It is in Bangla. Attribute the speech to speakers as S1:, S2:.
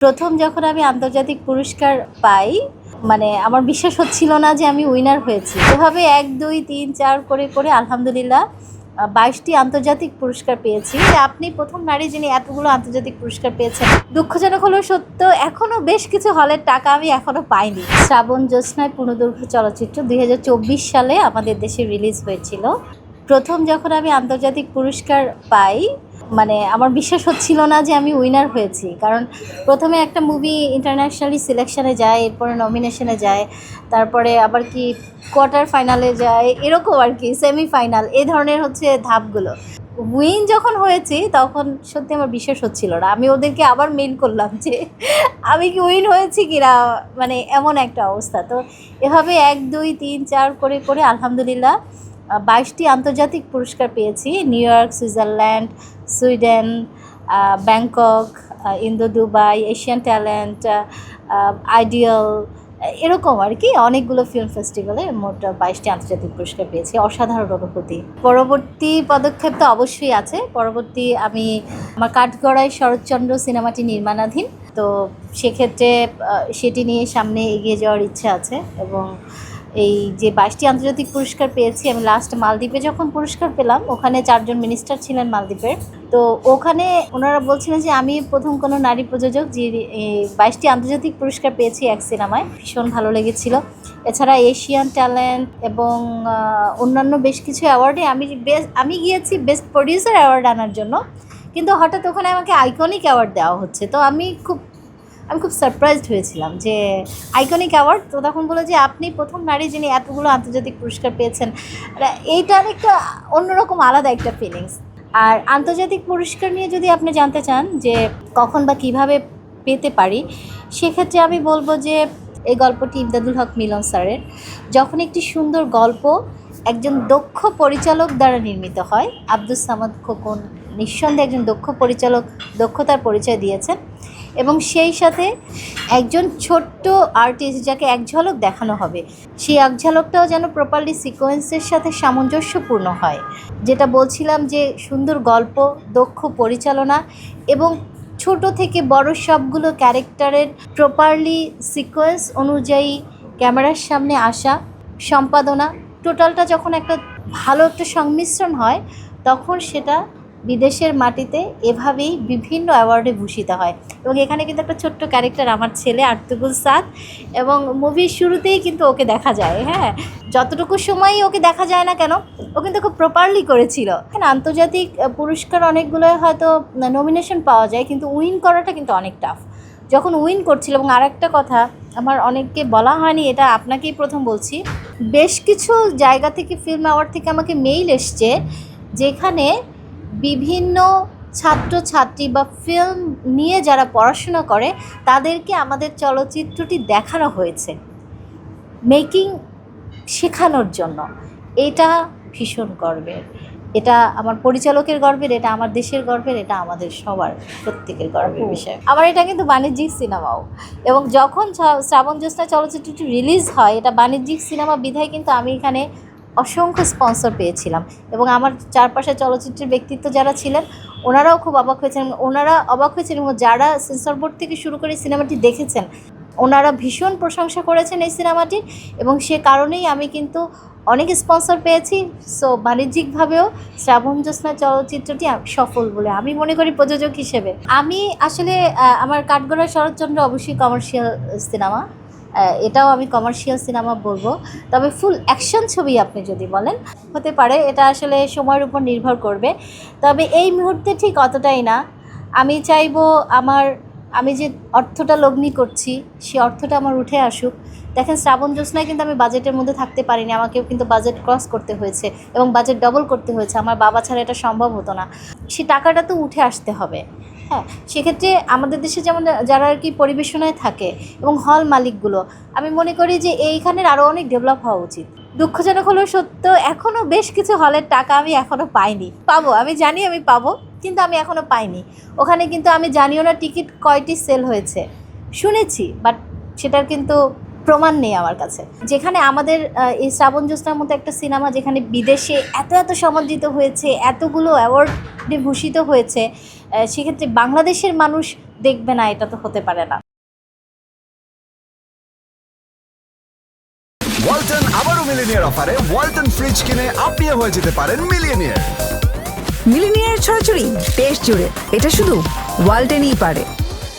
S1: প্রথম যখন আমি আন্তর্জাতিক পুরস্কার পাই মানে আমার বিশ্বাস হচ্ছিল না যে আমি উইনার হয়েছি। এভাবে এক, দুই, তিন, চার করে করে আলহামদুলিল্লাহ বাইশটি আন্তর্জাতিক পুরস্কার পেয়েছি। আপনি প্রথম নারী যিনি এতগুলো আন্তর্জাতিক পুরস্কার পেয়েছেন, দুঃখজনক হলেও সত্য, এখনও বেশ কিছু হলের টাকা আমি এখনও পাইনি। শ্রাবণ জ্যোৎস্নায় পূর্ণদৈর্ঘ্য চলচ্চিত্র দুই হাজার চব্বিশ সালে আমাদের দেশে রিলিজ হয়েছিল। প্রথম যখন আমি আন্তর্জাতিক পুরস্কার পাই মানে আমার বিশ্বাস হচ্ছিল না যে আমি উইনার হয়েছি। কারণ প্রথমে একটা মুভি ইন্টারন্যাশনালি সিলেকশনে যায়, এরপরে নমিনেশনে যায়, তারপরে আবার কি কোয়ার্টার ফাইনালে যায়, এরকম আর কি সেমিফাইনাল এ ধরনের হচ্ছে ধাপগুলো। উইন যখন হয়েছি, তখন সত্যি আমার বিশ্বাস হচ্ছিল না। আমি ওদেরকে আবার মেল করলাম যে, আমি কি উইন হয়েছি কিনা মানে এমন একটা অবস্থা। তো এভাবে এক, দুই, তিন, চার করে করে আলহামদুলিল্লাহ বাইশটি আন্তর্জাতিক পুরস্কার পেয়েছি। New York, Switzerland, Sweden Bangkok Indo Dubai, Asian talent ideal, এরকম আর কি অনেকগুলো ফিল্ম ফেস্টিভ্যালে মোট বাইশটি আন্তর্জাতিক পুরস্কার পেয়েছি, অসাধারণ অনুভূতি পরবর্তী পদক্ষেপ তো অবশ্যই আছে। পরবর্তী আমি আমার কাঠগড়ায় শরৎচন্দ্র সিনেমাটি নির্মাণাধীন। তো সেক্ষেত্রে সেটি নিয়ে সামনে এগিয়ে যাওয়ার ইচ্ছা আছে এবং এই যে বাইশটি আন্তর্জাতিক পুরস্কার পেয়েছি, আমি লাস্ট মালদ্বীপে যখন পুরস্কার পেলাম, ওখানে চারজন মিনিস্টার ছিলেন মালদ্বীপের। তো ওখানে ওনারা বলছিলেন যে, আমি প্রথম কোনো নারী প্রযোজক যে বাইশটি আন্তর্জাতিক পুরস্কার পেয়েছি এক সিনেমায়, ভীষণ ভালো লেগেছিল। এছাড়া এশিয়ান ট্যালেন্ট এবং অন্যান্য বেশ কিছু অ্যাওয়ার্ডে আমি বেস্ট আমি গিয়েছি বেস্ট প্রডিউসার অ্যাওয়ার্ড আনার জন্য। কিন্তু হঠাৎ ওখানে আমাকে আইকনিক অ্যাওয়ার্ড দেওয়া হচ্ছে। তো আমি খুব আমি খুব সারপ্রাইজড হয়েছিলাম যে আইকনিক অ্যাওয়ার্ড তো তখন বলে যে আপনি প্রথম নারী যিনি এতগুলো আন্তর্জাতিক পুরস্কার পেয়েছেন। আর এইটার একটা অন্যরকম আলাদা একটা ফিলিংস আর আন্তর্জাতিক পুরস্কার নিয়ে যদি আপনি জানতে চান যে কখন বা কীভাবে পেতে পারি, সেক্ষেত্রে আমি বলব যে এই গল্পটি ইমদাদুল হক মিলন স্যারের। যখন একটি সুন্দর গল্প একজন দক্ষ পরিচালক দ্বারা নির্মিত হয়, আব্দুস সামাদ খোকন নিঃসন্দেহে একজন দক্ষ পরিচালক, দক্ষতার পরিচয় দিয়েছেন। এবং সেই সাথে একজন ছোট্ট আর্টিস্ট যাকে এক ঝলক দেখানো হবে। সেই এক ঝলকটাও যেন প্রপারলি সিকোয়েন্সের সাথে সামঞ্জস্যপূর্ণ হয়। যেটা বলছিলাম যে সুন্দর গল্প, দক্ষ পরিচালনা এবং ছোট থেকে বড় সবগুলো ক্যারেক্টারের প্রপারলি সিকোয়েন্স অনুযায়ী ক্যামেরার সামনে আসা, সম্পাদনা টোটালটা যখন একটা ভালো একটা সংমিশ্রণ হয়, তখন সেটা বিদেশের মাটিতে এভাবেই বিভিন্ন অ্যাওয়ার্ডে ভূষিত হয়। এবং এখানে কিন্তু একটা ছোট্ট ক্যারেক্টার আমার ছেলে আর্তুগুল সাদ। এবং মুভির শুরুতেই কিন্তু ওকে দেখা যায় হ্যাঁ? যতটুকু সময়ই ওকে দেখা যায় না কেন, ও কিন্তু খুব প্রপারলি করেছিল। হ্যাঁ আন্তর্জাতিক পুরস্কার অনেকগুলো হয়তো নমিনেশন পাওয়া যায়, কিন্তু উইন করাটা কিন্তু অনেক টাফ যখন উইন করছিল, এবং আরেকটা কথা, আমার অনেককে বলা হয়নি, এটা আপনাকেই প্রথম বলছি। বেশ কিছু জায়গা থেকে ফিল্ম অ্যাওয়ার্ড থেকে আমাকে মেইল এসছে, যেখানে বিভিন্ন ছাত্রছাত্রী বা ফিল্ম নিয়ে যারা পড়াশোনা করে তাদেরকে আমাদের চলচ্চিত্রটি দেখানো হয়েছে। মেকিং শেখানোর জন্য। এটা ভীষণ গর্বের। এটা আমার পরিচালকের গর্বের এটা আমার দেশের গর্বের এটা আমাদের সবার প্রত্যেকের গর্বের বিষয়। আমার এটা কিন্তু বাণিজ্যিক সিনেমাও এবং যখন শ্রাবণ জ্যোৎস্না চলচ্চিত্রটি রিলিজ হয় এটা বাণিজ্যিক সিনেমা বিধায় কিন্তু আমি এখানে অসংখ্য স্পন্সর পেয়েছিলাম। এবং আমার চারপাশে চলচ্চিত্রের ব্যক্তিত্ব যারা ছিলেন, ওনারাও খুব অবাক হয়েছেন। ওনারা অবাক হয়েছেন এবং যারা সেন্সর বোর্ড থেকে শুরু করে সিনেমাটি দেখেছেন, ওনারা ভীষণ প্রশংসা করেছেন এই সিনেমাটির এবং সে কারণেই আমি কিন্তু অনেক স্পন্সর পেয়েছি। সো বাণিজ্যিকভাবেও শ্রাবণ জ্যোৎস্না চলচ্চিত্রটি সফল বলে আমি মনে করি প্রযোজক হিসেবে। আমি আসলে আমার কাঠগড়া শরৎচন্দ্র অবশ্যই কমার্শিয়াল সিনেমা এটাও আমি কমার্শিয়াল সিনেমা বলব। তবে ফুল অ্যাকশন ছবি আপনি যদি বলেন, হতে পারে। এটা আসলে সময়ের উপর নির্ভর করবে। তবে এই মুহূর্তে ঠিক অতটাই না। আমি চাইব আমার, আমি যে অর্থটা লগ্নি করছি, সে অর্থটা আমার উঠে আসুক। দেখেন, শ্রাবণ জ্যোৎস্নায় কিন্তু আমি বাজেটের মধ্যে থাকতে পারিনি। আমাকেও কিন্তু বাজেট ক্রস করতে হয়েছে এবং বাজেট ডবল করতে হয়েছে। আমার বাবা ছাড়া এটা সম্ভব হতো না। সে টাকাটা তো উঠে আসতে হবে। হ্যাঁ সেক্ষেত্রে আমাদের দেশে যেমন যারা আর কি পরিবেশনায় থাকে এবং হল মালিকগুলো, আমি মনে করি যে এইখানের আরও অনেক ডেভেলপ হওয়া উচিত। দুঃখজনক হলেও সত্য এখনও বেশ কিছু হলের টাকা আমি এখনও পাইনি। পাবো, আমি জানি আমি পাবো, কিন্তু আমি এখনও পাইনি। ওখানে কিন্তু আমি জানিও না টিকিট কয়টি সেল হয়েছে। শুনেছি বাট সেটার কিন্তু প্রমাণ নেই আমার কাছে। যেখানে আমাদের এই শ্রাবণ জ্যোৎস্নার মতো একটা সিনেমা যেখানে বিদেশে এত এত সমাদৃত হয়েছে এতগুলো অ্যাওয়ার্ডে ভূষিত হয়েছে সেক্ষেত্রে বাংলাদেশের মানুষ দেখবে না এটা তো হতে পারে না।
S2: ওয়ালটন আবারও মিলিনিয়ার অফারে ওয়ালটন ফ্রিজ কিনে আপনিও হয়ে যেতে পারেন মিলিয়নিয়ার
S3: মিলিনিয়ার ছড়াছড়ি দেশ জুড়ে। এটা শুধু ওয়ালটেনই পারে।